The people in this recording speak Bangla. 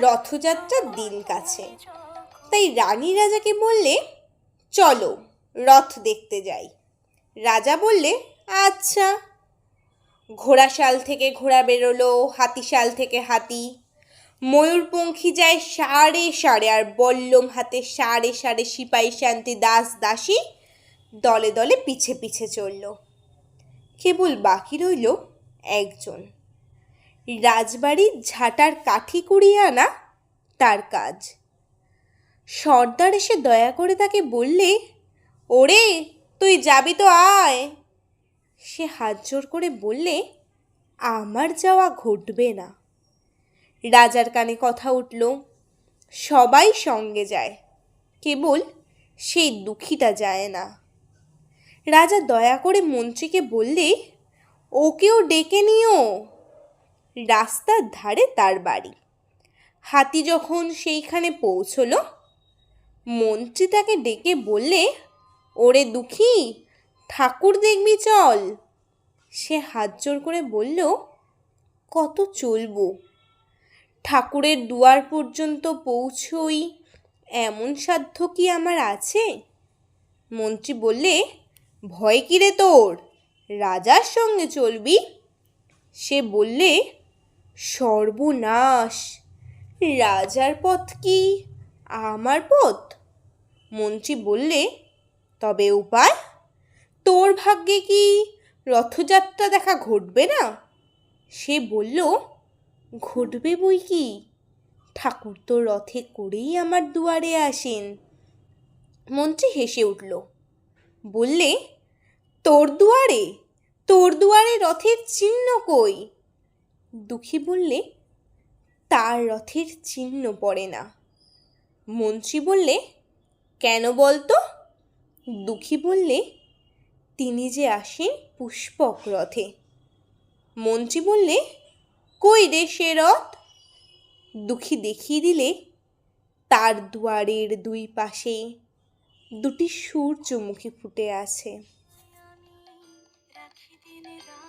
রথযাত্রার দিন কাছে। তাই রানী রাজাকে বললে, চলো, রথ দেখতে যাই। রাজা বললে আচ্ছা। ঘোড়াশাল থেকে ঘোড়া বেরোলো, হাতিশাল থেকে হাতি। ময়ূরপঙ্খী যায় সাড়ে সাড়ে, আর বল্লম হাতে সাড়ে সাড়ে সিপাহী শান্তি দাস দাসী দলে দলে পিছে পিছে চলল। কেবল বাকি রইল একজন। রাজবাড়ির ঝাঁটার কাঠি কুড়িয়ে আনা তার কাজ। সর্দার এসে দয়া করে তাকে বললে, ওরে, তুই যাবি তো আয়। সে হাত জোর করে বললে, আমার যাওয়া ঘটবে না। রাজার কানে কথা উঠল, সবাই সঙ্গে যায়, কেবল সেই দুঃখীটা যায় না। রাজা দয়া করে মন্ত্রীকে বললে ওকেও ডেকে নিও। রাস্তার ধারে তার বাড়ি। হাতি যখন সেইখানে পৌঁছলো, মন্ত্রী তাকে ডেকে বললে, ওরে দুঃখী, ঠাকুর দেখবি চল। সে হাত জোর করে বলল, কত চলবো। ঠাকুরের দুয়ার পর্যন্ত পৌঁছই, এমন সাধ্য কি আমার আছে? মন্ত্রী বললে, ভয় কি রে তোর? রাজার সঙ্গে চলবি? সে বললে, সর্বনাশ। রাজার পথ কি? আমার পথ? মন্ত্রী বললে, তবে উপায়? তোর ভাগ্যে কি রথযাত্রা দেখা ঘটবে না? সে বলল, ঘটবে বই কি? ঠাকুর তো রথে করেই আমার দুয়ারে আসেন। মন্ত্রী হেসে উঠল, বললে, তোর দুয়ারে? তোর দুয়ারে রথের চিহ্ন কই? দুঃখী বললে, তার রথের চিহ্ন পড়ে না। মন্ত্রী বললে, কেন বলতো দুঃখী বললে, তিনি যে আসেন পুষ্পক রথে। মন্ত্রী বললে, কই রে সে রথ? দুঃখী দেখিয়ে দিলে, তার দুয়ারের দুই পাশে দুটি সূর্যমুখী ফুটে আছে। olvidar.